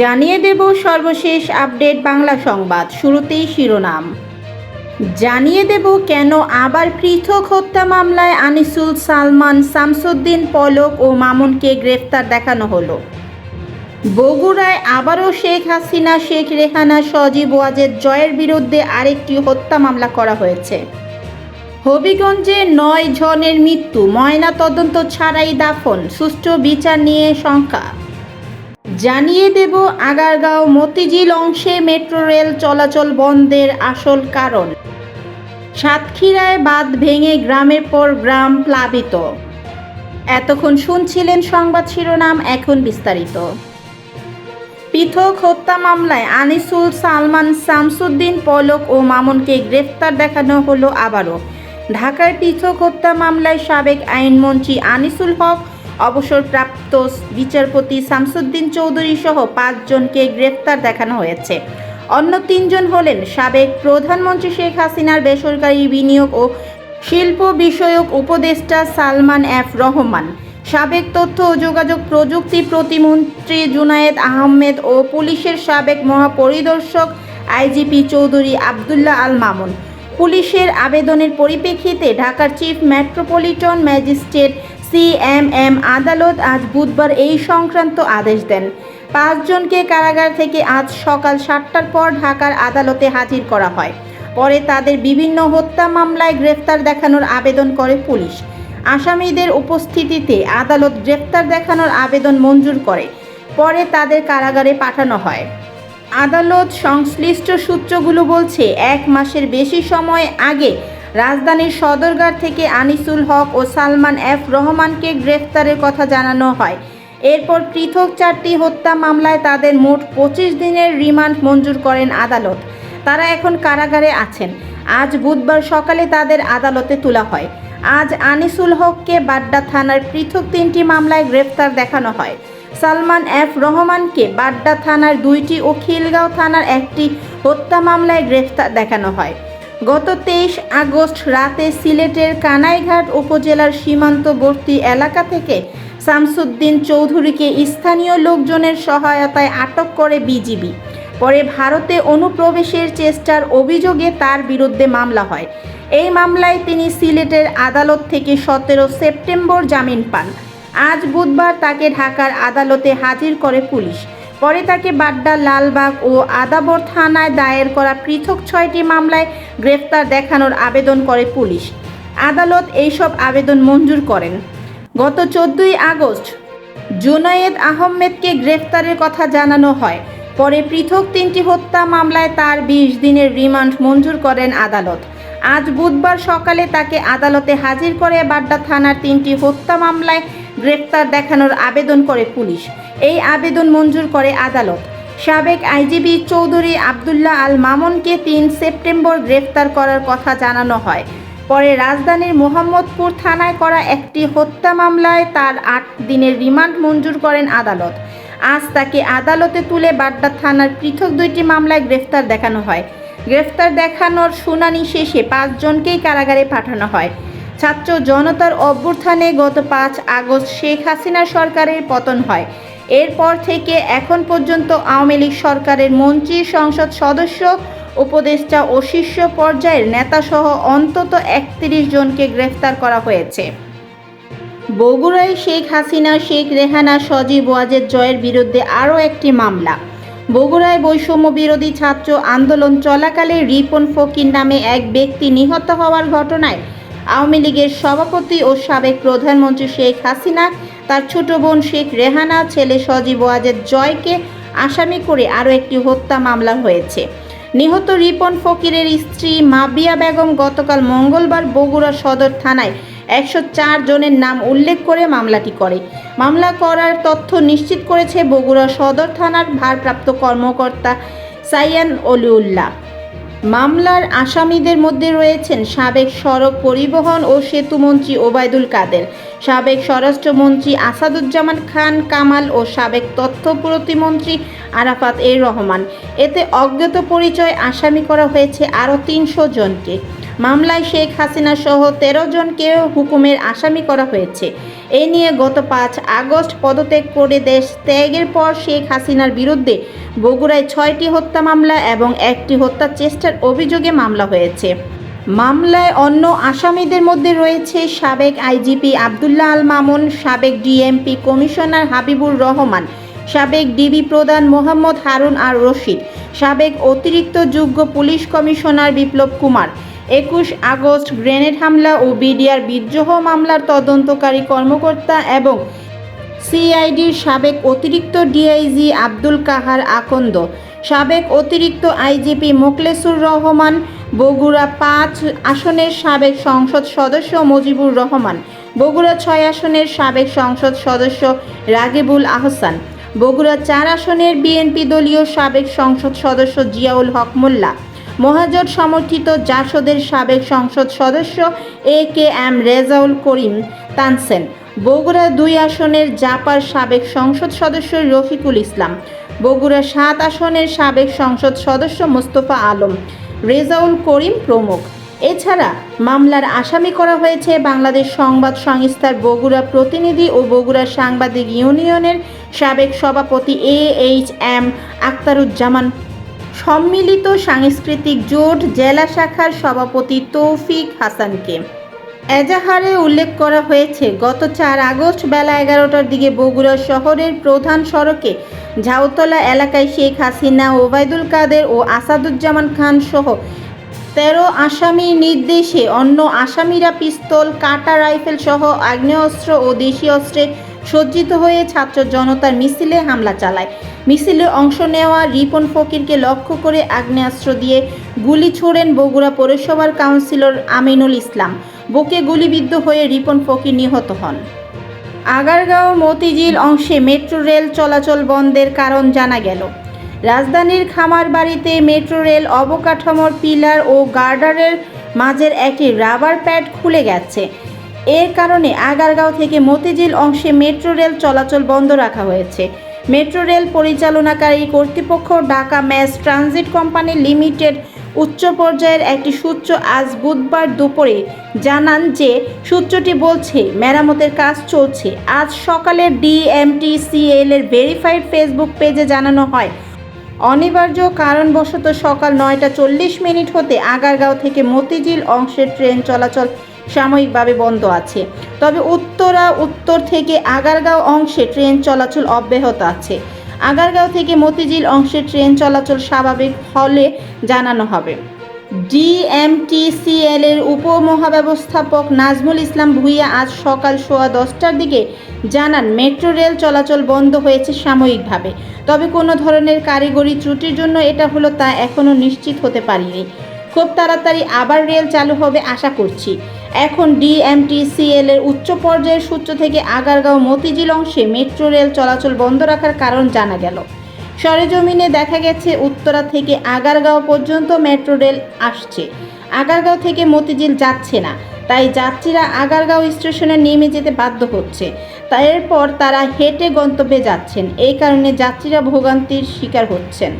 জানিয়ে দেব সর্বশেষ আপডেট বাংলা সংবাদ, শুরুতেই শিরোনাম। জানিয়ে দেব কেন আবার পৃথক হত্যা মামলায় আনিসুল সালমান, শামসুদ্দিন পলক ও মামুনকে গ্রেফতার দেখানো হলো। বগুড়ায় আবারও শেখ হাসিনা, শেখ রেহানা, সজীব ওয়াজেদ জয়ের বিরুদ্ধে আরেকটি হত্যা মামলা করা হয়েছে। হবিগঞ্জে নয় জনের মৃত্যু, ময়না তদন্ত ছাড়াই দাফন, সুষ্ঠু বিচার নিয়ে শঙ্কা। জানিয়ে দেব আগারগাঁও মতিঝিল অংশে মেট্রো রেল চলাচল বন্ধের আসল কারণ। সাতক্ষীরায় বাঁধ ভেঙে গ্রামের পর গ্রাম প্লাবিত। এতক্ষণ শুনছিলেন সংবাদ শিরোনাম, এখন বিস্তারিত। পৃথক হত্যা মামলায় আনিসুল, সালমান, শামসুদ্দিন, পলক ও মামুনকে গ্রেফতার দেখানো হলো আবারও। ঢাকার পৃথক হত্যা মামলায় সাবেক আইনমন্ত্রী আনিসুল হক অবসরপ্রাপ্ত বিচারপতি শামসুদ্দিন চৌধুরী সহ পাঁচজনকে গ্রেফতার দেখানো হয়েছে। অন্য তিনজন হলেন সাবেক প্রধানমন্ত্রী শেখ হাসিনার বেসরকারি বিনিয়োগ ও শিল্প বিষয়ক উপদেষ্টা সালমান এফ রহমান, সাবেক তথ্য ও যোগাযোগ প্রযুক্তি প্রতিমন্ত্রী জুনায়েদ আহমেদ ও পুলিশের সাবেক মহাপরিদর্শক আইজিপি চৌধুরী আবদুল্লাহ আল মামুন। পুলিশের আবেদনের পরিপ্রেক্ষিতে ঢাকার চিফ মেট্রোপলিটন ম্যাজিস্ট্রেট সিএমএম আদালত আজ বুধবার এই সংক্রান্ত আদেশ দেন। পাঁচজনকে কারাগার থেকে আজ সকাল সাতটার পর ঢাকার আদালতে হাজির করা হয়। পরে তাদের বিভিন্ন হত্যা মামলায় গ্রেফতার দেখানোর আবেদন করে পুলিশ। আসামিদের উপস্থিতিতে আদালত গ্রেফতার দেখানোর আবেদন মঞ্জুর করে। পরে তাদের কারাগারে পাঠানো হয়। আদালত সংশ্লিষ্ট সূত্রগুলো বলছে, এক মাসের বেশি সময় আগে রাজধানীর সদরঘাট থেকে আনিসুল হক ও সালমান এফ রহমানকে গ্রেফতারের কথা জানানো হয়। এরপর পৃথক চারটি হত্যা মামলায় তাদের মোট পঁচিশ দিনের রিমান্ড মঞ্জুর করেন আদালত। তারা এখন কারাগারে আছেন। আজ বুধবার সকালে তাদের আদালতে তোলা হয়। আজ আনিসুল হককে বাড্ডা থানার পৃথক তিনটি মামলায় গ্রেফতার দেখানো হয়। সালমান এফ রহমানকে বাড্ডা থানার দুইটি ও খিলগাঁও থানার একটি হত্যা মামলায় গ্রেফতার দেখানো হয়। গত তেইশ আগস্ট রাতে সিলেটের কানাইঘাট উপজেলার সীমান্তবর্তী এলাকা থেকে শামসুদ্দিন চৌধুরীকে স্থানীয় লোকজনের সহায়তায় আটক করে বিজিবি। পরে ভারতে অনুপ্রবেশের চেষ্টার অভিযোগে তার বিরুদ্ধে মামলা হয়। এই মামলায় তিনি সিলেটের আদালত থেকে সতেরো সেপ্টেম্বর জামিন পান। আজ বুধবার তাকে ঢাকার আদালতে হাজির করে পুলিশ। পরে তাকে বাড্ডা, লালবাগ ও আদাবর থানায় দায়ের করা পৃথক ছয়টি মামলায় গ্রেফতার দেখানোর আবেদন করে পুলিশ। আদালত এইসব আবেদন মঞ্জুর করেন। গত চোদ্দই আগস্ট জুনায়েদ আহমেদকে গ্রেফতারের কথা জানানো হয়। পরে পৃথক তিনটি হত্যা মামলায় তার বিশ দিনের রিমান্ড মঞ্জুর করেন আদালত। আজ বুধবার সকালে তাকে আদালতে হাজির করে বাড্ডা থানার তিনটি হত্যা মামলায় গ্রেফতার দেখানোর আবেদন করে পুলিশ। এই আবেদন মঞ্জুর করে আদালত। সাবেক আইজিবি চৌধুরী আবদুল্লাহ আল মামুনকে তিন সেপ্টেম্বর গ্রেফতার করার কথা জানানো হয়। পরে রাজধানীর মোহাম্মদপুর থানায় করা একটি হত্যা মামলায় তার আট দিনের রিমান্ড মঞ্জুর করেন আদালত। আজ তাকে আদালতে তুলে বাড্ডা থানার পৃথক দুইটি মামলায় গ্রেফতার দেখানো হয়। গ্রেফতার দেখানোর শুনানি শেষে পাঁচজনকেই কারাগারে পাঠানো হয়। ছাত্র জনতার অভ্যুত্থানে গত পাঁচ আগস্ট শেখ হাসিনা সরকারের পতন হয়। এরপর থেকে এখন পর্যন্ত আওয়ামী লীগ সরকারের মন্ত্রী, সংসদ সদস্য, উপদেষ্টা ও শীর্ষ পর্যায়ের নেতাসহ অন্তত একত্রিশ জনকে গ্রেফতার করা হয়েছে। বগুড়ায় শেখ হাসিনা, শেখ রেহানা, সজীব ওয়াজেদ জয়ের বিরুদ্ধে আরও একটি মামলা। বগুড়ায় বৈষম্য বিরোধী ছাত্র আন্দোলন চলাকালে রিপন ফকির নামে এক ব্যক্তি নিহত হওয়ার ঘটনায় আওয়ামী লীগের সভাপতি ও সাবেক প্রধানমন্ত্রী শেখ হাসিনা, তার ছোট বোন শেখ রেহানা, ছেলে সজীব ওয়াজেদ জয়কে আসামি করে আরও একটি হত্যা মামলা হয়েছে। নিহত রিপন ফকিরের স্ত্রী মাবিয়া বেগম গতকাল মঙ্গলবার বগুড়া সদর থানায় একশো চার জনের নাম উল্লেখ করে মামলাটি করে। মামলা করার তথ্য নিশ্চিত করেছে বগুড়া সদর থানার ভারপ্রাপ্ত কর্মকর্তা সাইয়ান অলিউল্লাহ। মামলার আসামিদের মধ্যে রয়েছেন সাবেক সড়ক পরিবহন ও সেতুমন্ত্রী ওবায়দুল কাদের, সাবেক স্বরাষ্ট্রমন্ত্রী আসাদুজ্জামান খান কামাল ও সাবেক তথ্য প্রতিমন্ত্রী আরাফাত এ রহমান। এতে অজ্ঞাত পরিচয় আসামি করা হয়েছে আরও তিনশো জনকে। মামলায় শেখ হাসিনা সহ তেরো জনকে হুকুমের আসামি করা হয়েছে। এ নিয়ে গত পাঁচ আগস্ট পদত্যাগ করে দেশ ত্যাগের পর শেখ হাসিনার বিরুদ্ধে বগুড়ায় ছয়টি হত্যা মামলা এবং একটি হত্যা চেষ্টার অভিযোগে মামলা হয়েছে। মামলায় অন্য আসামিদের মধ্যে রয়েছে সাবেক আইজিপি আবদুল্লাহ আল মামুন, সাবেক ডিএমপি কমিশনার হাবিবুর রহমান, সাবেক ডিবি প্রধান মোহাম্মদ হারুন আর রশিদ, সাবেক অতিরিক্ত যোগ্য পুলিশ কমিশনার বিপ্লব কুমার একুশ আগস্ট গ্রেনেড হামলা ও বিডিআর বিদ্রোহ মামলার তদন্তকারী কর্মকর্তা এবং সিআইডির সাবেক অতিরিক্ত ডিআইজি আব্দুল কাহার আকন্দ। সাবেক অতিরিক্ত আইজিপি মোকলেসুর রহমান, বগুড়া পাঁচ আসনের সাবেক সংসদ সদস্য মুজিবুর রহমান, বগুড়া ছয় আসনের সাবেক সংসদ সদস্য রাগিবুল আহসান, বগুড়া চার আসনের বিএনপি দলীয় সাবেক সংসদ সদস্য জিয়াউল হক মোল্লা। মহাজোট সমর্থিত জাসদের সাবেক সংসদ সদস্য A K M Rezaul Karim Tansen. Bogura দুই আসনের জাপার সাবেক সংসদ সদস্য রফিকুল ইসলাম। বগুড়া সাত আসনের সাবেক সংসদ সদস্য মোস্তফা আলম। রেজাউল করিম প্রমুখ। এছাড়া মামলার আসামি করা হয়েছে বাংলাদেশ সংবাদ সংস্থার বগুড়া প্রতিনিধি ও বগুড়া সাংবাদিক ইউনিয়নের সাবেক সভাপতি এ এইচ এম আক্তারুজ্জামান সম্মিলিত সাংস্কৃতিক জোট জেলা শাখার সভাপতি তৌফিক হাসানকে। এজাহারে উল্লেখ করা হয়েছে, গত চার আগস্ট বেলা এগারোটার দিকে বগুড়া শহরের প্রধান সড়কে ঝাউতলা এলাকায় শেখ হাসিনা, ওবায়দুল কাদের ও আসাদুজ্জামান খান সহ তেরো আসামির নির্দেশে অন্য আসামিরা পিস্তল, কাটা রাইফেল সহ আগ্নেয়াস্ত্র ও দেশীয় অস্ত্রে সজ্জিত হয়ে ছাত্র জনতার মিছিলে হামলা চালায়। মিছিলে অংশ নেওয়া রিপন ফকিরকে লক্ষ্য করে আগ্নেয়াস্ত্র দিয়ে গুলি ছোড়েন বগুড়া পৌরসভার কাউন্সিলর আমিনুল ইসলাম। বুকে গুলিবিদ্ধ হয়ে রিপন ফকির নিহত হন। আগারগাঁও মতিঝিল অংশে মেট্রো রেল চলাচল বন্ধের কারণ জানা গেল। রাজধানীর খামারবাড়িতে মেট্রো রেল অবকাঠামোর পিলার ও গার্ডারের মাঝের একটি রাবার প্যাড খুলে গেছে। এর কারণে আগারগাঁও থেকে মতিঝিল অংশে মেট্রো রেল চলাচল বন্ধ রাখা হয়েছে। মেট্রো রেল পরিচালনাকারী কর্তৃপক্ষ Dhaka mass transit company limited উচ্চ পর্যায়ের একটি সূত্র আজ বুধবার দুপুরে জানান যে, সূত্রটি বলছে, মেরামতের কাজ চলছে। আজ সকালে ডিএমটিসিএল এর ভেরিফাইড ফেসবুক পেজে জানানো হয়। অনিবার্য কারণবশত সকাল নয়টা চল্লিশ মিনিট হতে আগারগাঁও থেকে মতিঝিল অংশের ট্রেন চলাচল সাময়িকভাবে বন্ধ আছে। তবে উত্তরা, উত্তর থেকে আগারগাঁও অংশে ট্রেন চলাচল অব্যাহত আছে। আগারগাঁও থেকে মতিঝিল অংশে ট্রেন চলাচল স্বাভাবিক হলে জানানো হবে। ডিএমটিসিএল এর উপমহাব্যবস্থাপক নাজমুল ইসলাম ভুইয়া আজ সকাল সোয়া দশটার দিকে জানান, মেট্রো রেল চলাচল বন্ধ হয়েছে সাময়িকভাবে। তবে কোনো ধরনের কারিগরি ত্রুটির জন্য এটা হলো তা এখনও নিশ্চিত হতে পারিনি। খুব তাড়াতাড়ি আবার রেল চালু হবে আশা করছি। এখন ডিএমটিসিএল এর উচ্চ পর্যায়ের সূত্র থেকে আগারগাঁও মতিঝিল অংশে মেট্রো রেল চলাচল বন্ধ রাখার কারণ জানা গেল। সরেজমিনে দেখা গেছে, উত্তরা থেকে আগারগাঁও পর্যন্ত মেট্রো রেল আসছে। আগারগাঁও থেকে মতিঝিল যাচ্ছে না, তাই যাত্রীরা আগারগাঁও স্টেশনে নেমে যেতে বাধ্য হচ্ছে। এরপর তারা হেঁটে গন্তব্যে যাচ্ছেন। এই কারণে যাত্রীরা ভোগান্তির শিকার হচ্ছেন।